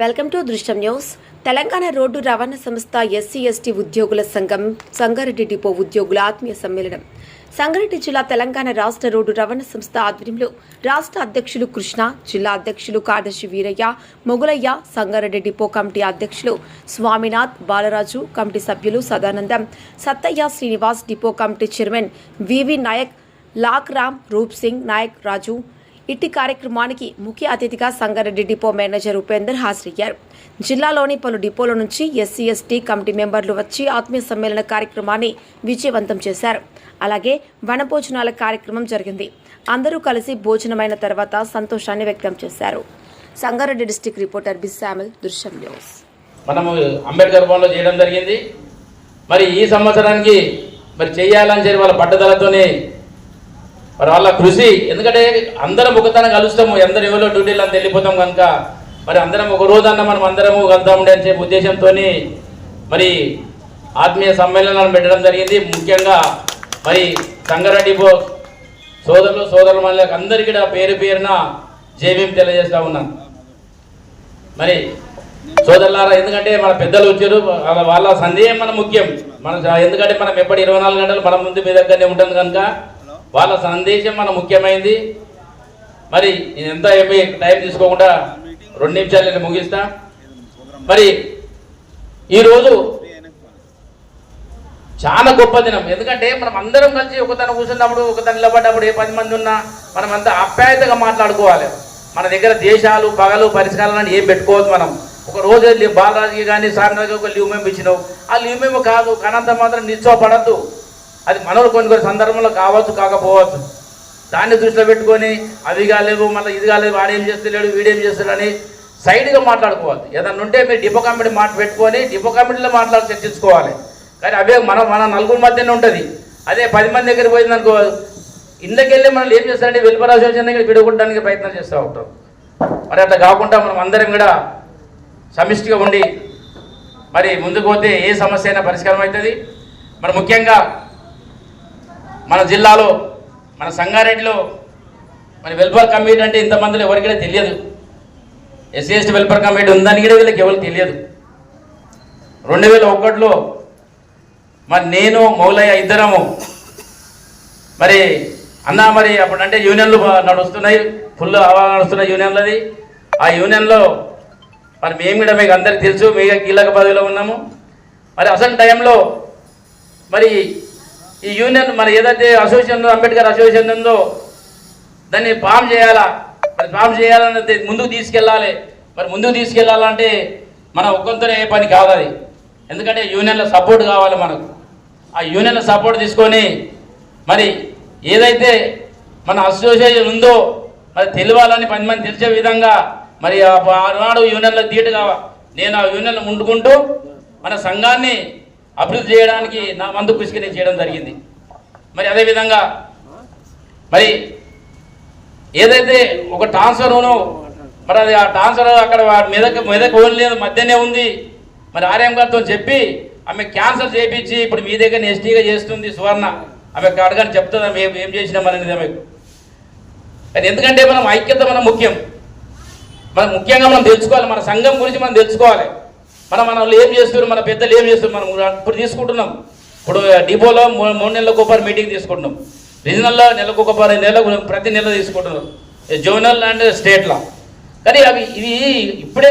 Welcome to Drishyam news. Telangana road రవాణా సంస్థ SC ST ఉద్యోగుల సంఘం సంగారెడ్డి డిపో ఉద్యోగుల ఆత్మీయ సమ్మేళనం. సంగారెడ్డి జిల్లా తెలంగాణ రాష్ట్ర రోడ్డు రవాణా సంస్థ ఆధ్వర్యంలో రాష్ట్ర అధ్యక్షులు కృష్ణ జిల్లా అధ్యక్షులు కార్దర్శి వీరయ్య మొగులయ్య సంగారెడ్డి డిపో కమిటీ అధ్యక్షులు స్వామినాథ్ బాలరాజు కమిటీ సభ్యులు Sadanandam Sattaiah Srinivas depot committee chairman V V Nayak Lak Ram Roop Singh Nayak Raju ఇట్టి కార్యక్రమానికి ముఖ్య అతిథిగా సంగారెడ్డి డిపో మేనేజర్ ఉపేందర్ హాజరయ్యారు. జిల్లాలోని పలు డిపోల నుంచి ఎస్సీ ఎస్టీ కమిటీ మెంబర్లు వచ్చి ఆత్మీయ సమ్మేళన కార్యక్రమాన్ని విజయవంతం చేశారు. అలాగే వనభోజనాల కార్యక్రమం జరిగింది. అందరూ కలిసి భోజనమైన తర్వాత సంతోషాన్ని వ్యక్తం చేశారు. సంగారెడ్డి డిస్టిక్ రిపోర్టర్ బిస్సామిల్ దృశ్యం న్యూస్. మనము అంబేద్కర్ భవన్లో చేయడం జరిగింది. మరి ఈ సంవత్సరానికి మరి చేయాలని చెప్పి వాళ్ళ పట్టుదలతోనే మరి వాళ్ళ కృషి ఎందుకంటే అందరం ఒకతన కలుస్తాము అందరం ఎవరో డ్యూటీలు అంత వెళ్ళిపోతాం కనుక. మరి అందరం ఒక రోజన్నా మనం అందరము కలుద్దామండి అని చెప్పి ఉద్దేశంతో మరి ఆత్మీయ సమ్మేళనాలు పెట్టడం జరిగింది. ముఖ్యంగా మరి సంగారెడ్డి బో సోదరులు సోదరుల మనలకు అందరికీ పేరు పేరున జేబీఎం తెలియజేస్తా ఉన్నాను. మరి సోదరులారా ఎందుకంటే మన పెద్దలు వచ్చారు వాళ్ళ వాళ్ళ సందేహం మన ముఖ్యం. మన ఎందుకంటే మనం ఎప్పటి ఇరవై నాలుగు గంటలు మన ముందు మీ దగ్గరనే ఉంటుంది కనుక. వాళ్ళ సందేశం మన ముఖ్యమైనది మరి నేను ఎంత ఏమీ టైం తీసుకోకుండా రెండు నిమిషాలు నేను ముగిస్తా. మరి ఈరోజు చాలా గొప్ప దినం. ఎందుకంటే మనం అందరం కలిసి ఒకతను కూర్చున్నప్పుడు ఒకతను నిలబడ్డప్పుడు ఏ పది మంది ఉన్నా మనం అంతా ఆప్యాయతగా మాట్లాడుకోవాలి. మన దగ్గర దేశాలు పగలు పరిష్కారాలను ఏం పెట్టుకోవద్దు మనం. ఒక రోజు వెళ్ళి బాలరాజుకి కానీ సార్నకి ఒక లీవ్ మేము ఇచ్చినావు ఆ లీవ్ మేము కాదు కానంత మాత్రం నిల్చోపడద్దు అది మనలు కొన్ని కొన్ని సందర్భంలో కావచ్చు కాకపోవచ్చు. దాన్ని దృష్టిలో పెట్టుకొని అవి కాలేవు మళ్ళీ ఇది కాలేదు వాడేం చేస్తలేడు వీడేం చేస్తాడని సైడ్గా మాట్లాడుకోవాలి ఏదన్నా ఉంటే మీరు డిపో కమిటీ మాట పెట్టుకొని డిపో కమిటీలో మాట్లాడి చర్చించుకోవాలి. కానీ అవే మన మన నలుగురు మధ్యనే ఉంటుంది. అదే పది మంది దగ్గర పోయింది అనుకో ఇంట్లోకి మనం ఏం చేస్తారంటే వెలుపర వచ్చిన విడగొట్టడానికి ప్రయత్నం చేస్తూ ఉంటాం. మరి అట్లా కాకుండా మనం అందరం కూడా సమిష్టిగా ఉండి మరి ముందుకు పోతే ఏ సమస్య అయినా పరిష్కారం అవుతుంది. మరి ముఖ్యంగా మన జిల్లాలో మన సంగారెడ్డిలో మరి వెల్ఫేర్ కమిటీ అంటే ఇంతమందిలో ఎవరికైనా తెలియదు. ఎస్సీ ఎస్టీ వెల్ఫేర్ కమిటీ ఉందని కూడా వీళ్ళకి ఎవరికి తెలియదు. రెండు వేల ఒకటిలో మరి నేను మౌలయ్య ఇద్దరము మరి అన్న మరి అప్పుడు అంటే యూనియన్లు నడుస్తున్నాయి ఫుల్ హవా నడుస్తున్నాయి యూనియన్లది. ఆ యూనియన్లో మరి మేము కూడా మీకు అందరికి తెలుసు మీ కీలక పదవిలో ఉన్నాము. మరి అసలు టైంలో మరి ఈ యూనియన్ మరి ఏదైతే అసోసియేషన్ అంబేద్కర్ అసోసియేషన్ ఉందో దాన్ని ఫామ్ చేయాలా? మరి ఫామ్ చేయాలన్నది ముందుకు తీసుకెళ్ళాలి. మరి ముందుకు తీసుకెళ్ళాలంటే మన ఒక్కొంతనే ఏ పని కాదు అది. ఎందుకంటే యూనియన్ల సపోర్ట్ కావాలి మనకు. ఆ యూనియన్ల సపోర్ట్ తీసుకొని మరి ఏదైతే మన అసోసియేషన్ ఉందో మరి తెలియాలని పది మంది తెలిసే విధంగా మరి ఆనాడు యూనియన్లో ధీటుగా నేను ఆ యూనియన్లో ముందుకుంటూ మన సంఘాన్ని అభివృద్ధి చేయడానికి నా మందు కృషికి నేను చేయడం జరిగింది. మరి అదేవిధంగా మరి ఏదైతే ఒక ట్రాన్స్ఫర్ను మరి అది ఆ ట్రాన్స్ఫర్ అక్కడ వాడి మెదక్ మీదకి ఓన్లేదు మధ్యనే ఉంది. మరి ఆర్ఎం గారితో చెప్పి ఆమె క్యాన్సల్ చేయించి ఇప్పుడు మీ దగ్గర ఎస్టీగా చేస్తుంది సువర్ణ. ఆమె అడగని చెప్తుంది మేము ఏం- ఏం చేసినాం అనేది ఆమెకు. అది ఎందుకంటే మనం ఐక్యత మనం ముఖ్యం. మనం ముఖ్యంగా మనం తెలుసుకోవాలి మన సంఘం గురించి మనం తెలుసుకోవాలి. మనం మన వాళ్ళు ఏం చేస్తున్నారు? మన పెద్దలు ఏం చేస్తున్నారు? మనం ఇప్పుడు తీసుకుంటున్నాం. ఇప్పుడు డిపోలో మూడు నెలలకు ఒకసారి మీటింగ్ తీసుకుంటున్నాం. రీజనల్లో నెలకు ఒకసారి నెలకు ప్రతి నెల తీసుకుంటున్నాం జోనల్ అండ్ స్టేట్లో. కానీ అవి ఇవి ఇప్పుడే